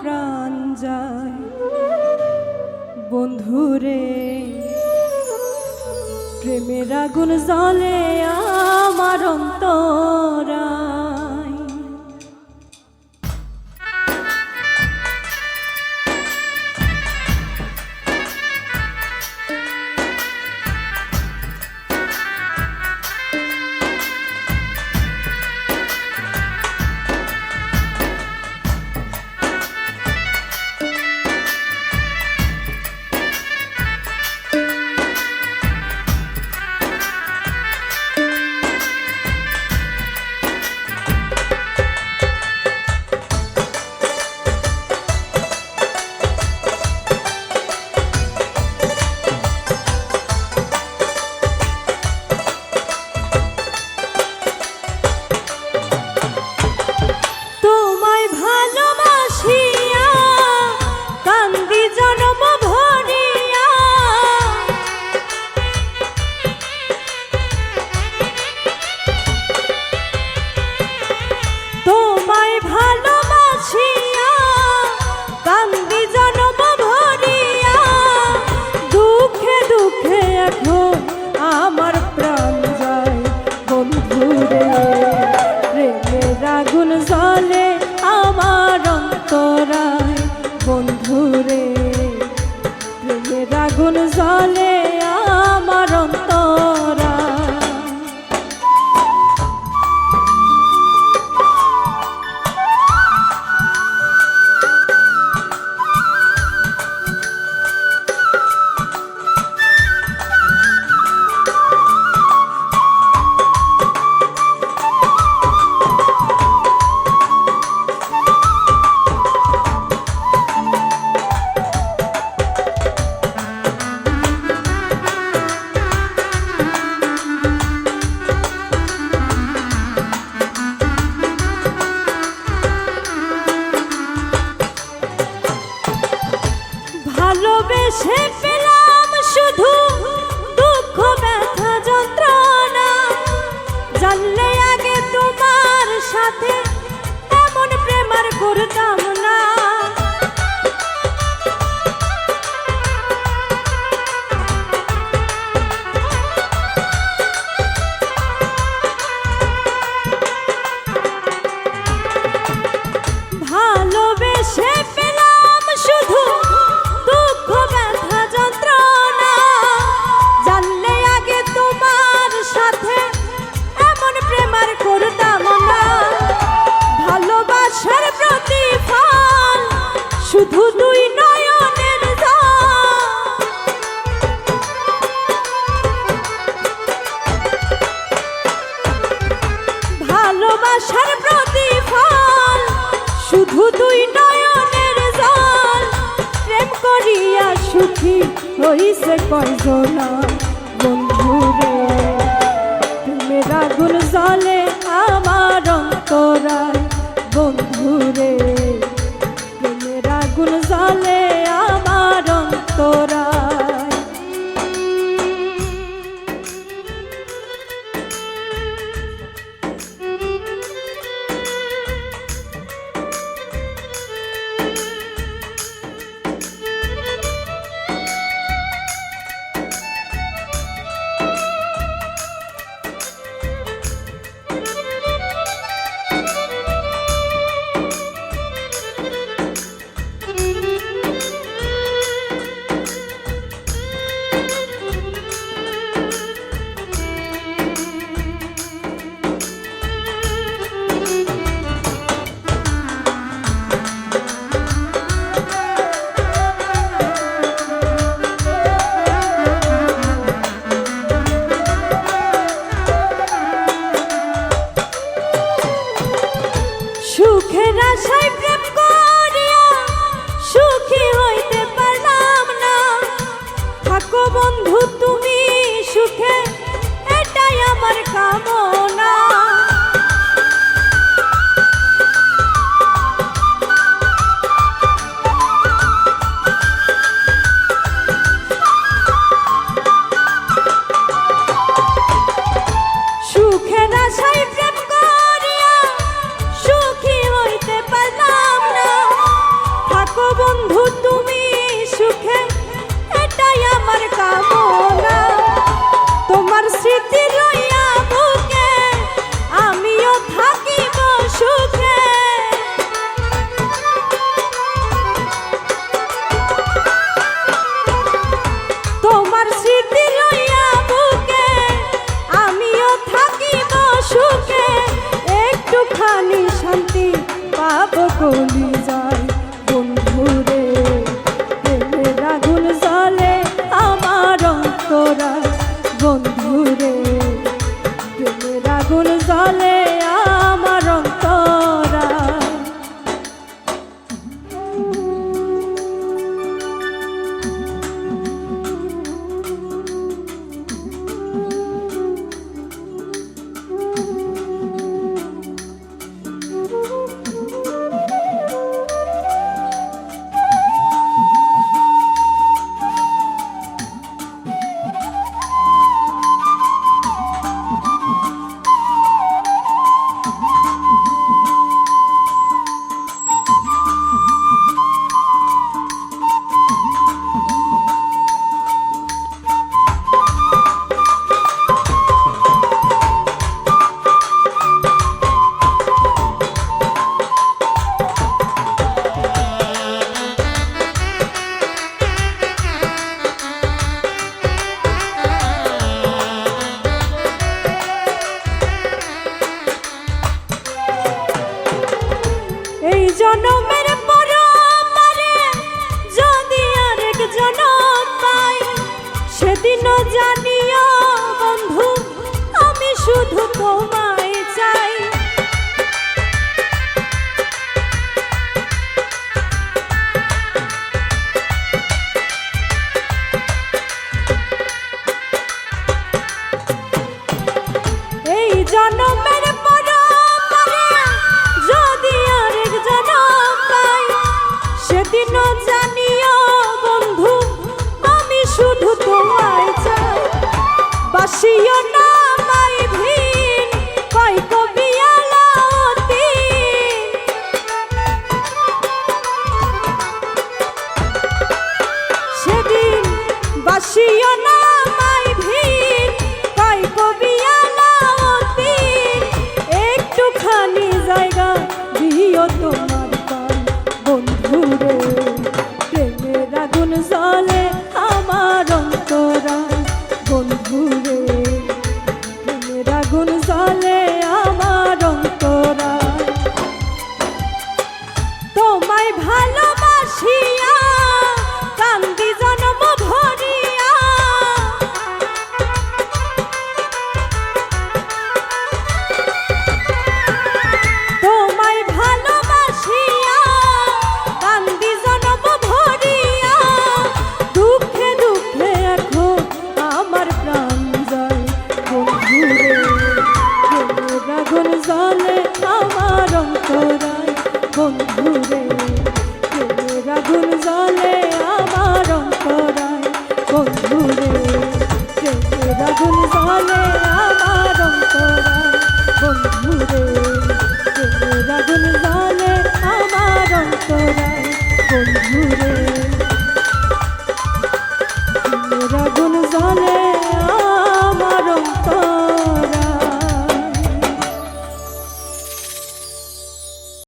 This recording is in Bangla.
প্রাণ যায়। বন্ধুরে প্রেমের আগুন জলে আমার অন্তরা। ভালোবেসে পেলাম শুধু দুঃখ ব্যথা যন্ত্রণা। জানলে ভালোবাসার প্রতিফল, শুধু দুই নয়নের জল। প্রেম করিয়া সুখী হইছে কয়জনা বন্ধুরে। তুমি রাগুন জলে আমার অন্তর। কলি যা। no man. বন্ধু আগুন জলে আমার অন্তরায়। বন্ধুরে, প্রেমের আগুন জলে আমার অন্তরায়। বন্ধুরে, প্রেমের আগুন জলে আমার অন্তরায়। বন্ধুরে, প্রেমের আগুন জলে আমার অন্তরায়।